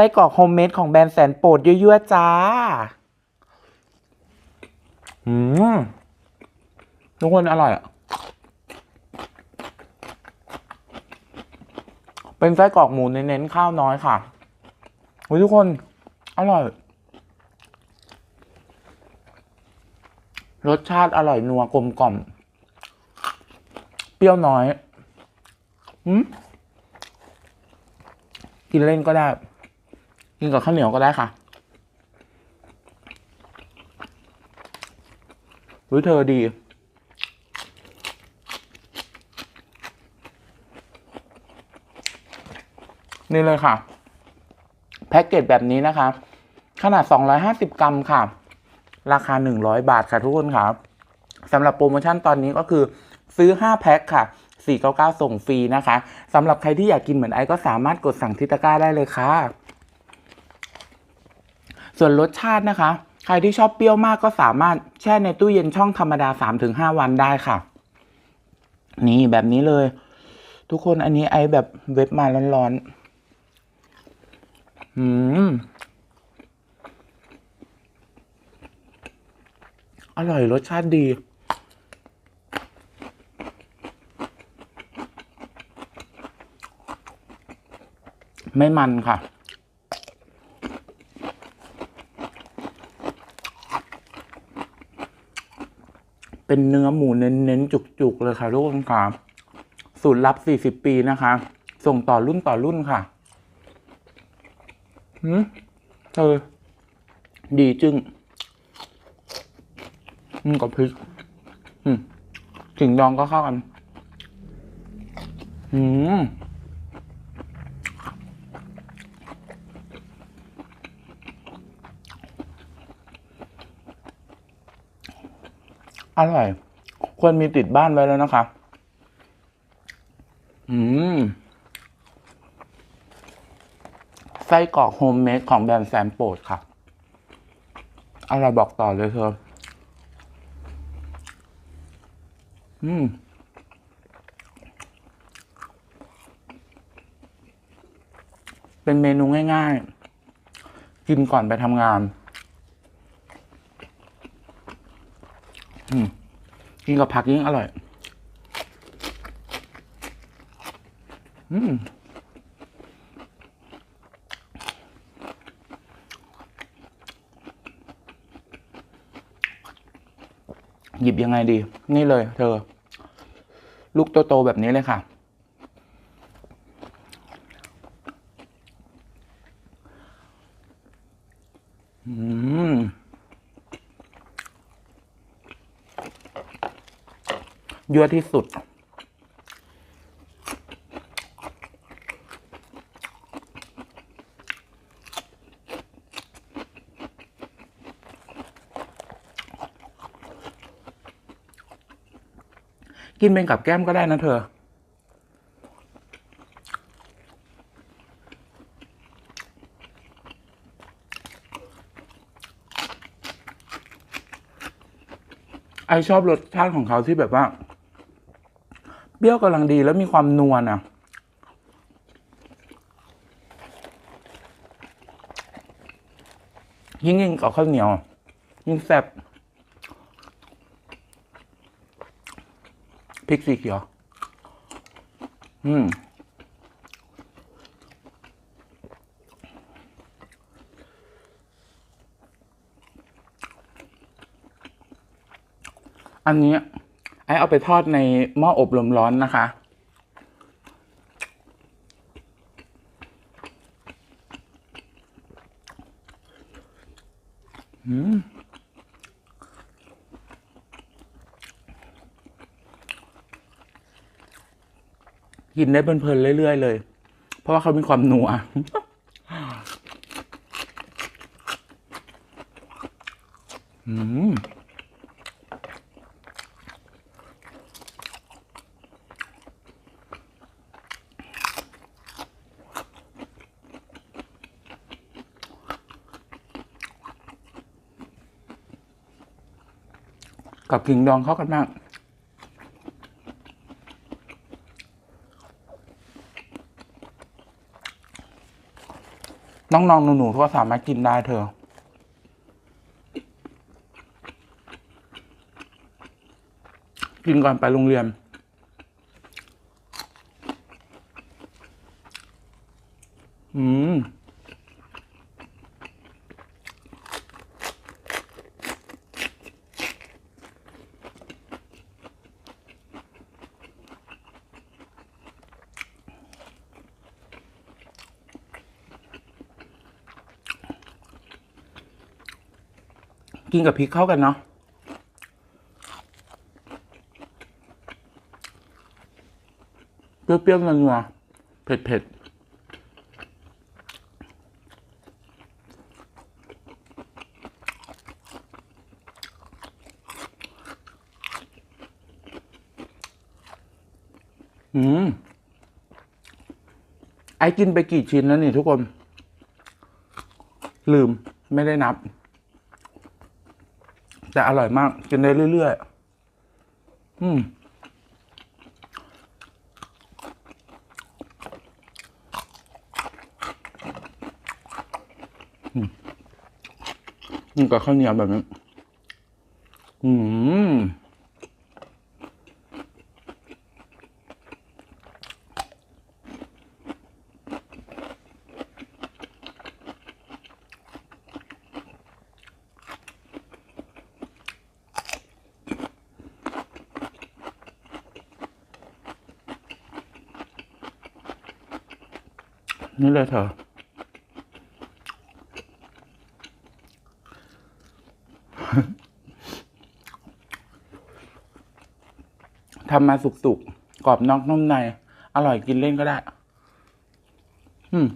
ส้กรอกโฮมเมดของแบรนด์แสนโปรดยั่วๆจ้า อืมทุกคนอร่อยอะ เป็นไส้กรอกหมูเน้นๆข้าวน้อยค่ะโอ้ยทุกคน อร่อย รสชาติอร่อยนัวกลมกล่อม เปรี้ยวน้อย อืมกินเล่นก็ได้ กินกับข้าวเหนียวก็ได้ค่ะรู้เธอดี นี่เลยค่ะ แพ็กเกจแบบนี้นะคะ ขนาด 250 กรัมค่ะ ราคา 100 บาทค่ะทุกคนค่ะสำหรับโปรโมชั่นตอนนี้ก็คือซื้อ 5 แพ็คค่ะ 499 ส่งฟรีนะคะสำหรับใครที่อยากกินเหมือนไอก็สามารถกดสั่งที่ตะกร้าได้เลยค่ะ ส่วนรสชาตินะคะ ใครที่ชอบเปรี้ยวมากก็สามารถแช่ในตู้เย็นช่องธรรมดา 3-5 วันได้ค่ะ นี่แบบนี้เลย ทุกคนอันนี้ไอแบบเว็บมาร้อนๆอืมอร่อยรสชาติดี ไม่มันค่ะ เป็นเนื้อหมูเน้นๆจุกๆเลยค่ะทุกคนค่ะสูตรลับ40ปีนะคะ ส่งต่อรุ่นต่อรุ่นค่ะหืมเออ ดีจึงอืมกับพริก อืมถึงดองก็เข้ากัน อืม อร่อย ควรมีติดบ้านไว้แล้วนะคะ อืม ไส้กรอกโฮมเมดของแบรนด์แซมโปดค่ะ อร่อยบอกต่อเลยเธอ อืมเป็นเมนูง่าย ๆ กินก่อนไปทำงาน อืม กินกับผักยิ่งอร่อย อืมหยิบยังไงดี นี่เลย เธอ ลูกโตๆแบบนี้เลยค่ะ อืม ยั่วที่สุด กินเป็นกับแก้มก็ได้นะเธอไอชอบรสชาติของเขาที่แบบว่า เปรี้ยวกำลังดีแล้วมีความนวลอะ ยิ่งยิ่งกับข้าวเหนียว ยิ่งแซ่บพริกสีเขียว อืม อันนี้ ไอเอาไปทอดในหม้ออบลมร้อนนะคะ อืมกินได้เพลินๆเรื่อย ๆ เลย เพราะว่าเขามีความนัว อืม กับกิ่งดองเข้ากันมาก น้องๆหนูๆก็สามารถกินได้เธอกินก่อนไปโรงเรียน อืม กินกับพริกเข้ากันเนาะเปรี้ยวๆนัวๆเผ็ดๆอืม ไอ้กินไปกี่ชิ้นแล้วนี่ทุกคน ลืมไม่ได้นับ แต่อร่อยมาก กินได้เรื่อยๆ อืมนี่กับข้าวเหนียวแบบนี้ อืม นี่เลยเธอทำมาสุกๆ กรอบนอกนุ่มใน อร่อยกินเล่นก็ได้ อืม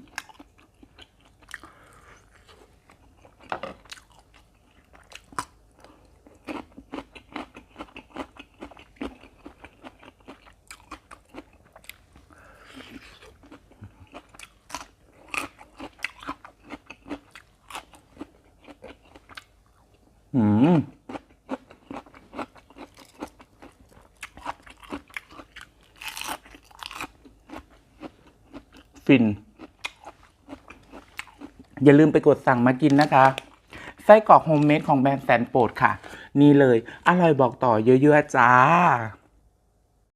อืมฟิน อย่าลืมไปกดสั่งมากินนะคะ ไส้กรอกโฮมเมดของแบรนด์แสนโปรดค่ะ นี่เลย อร่อยบอกต่อเยอะ ๆ จ้า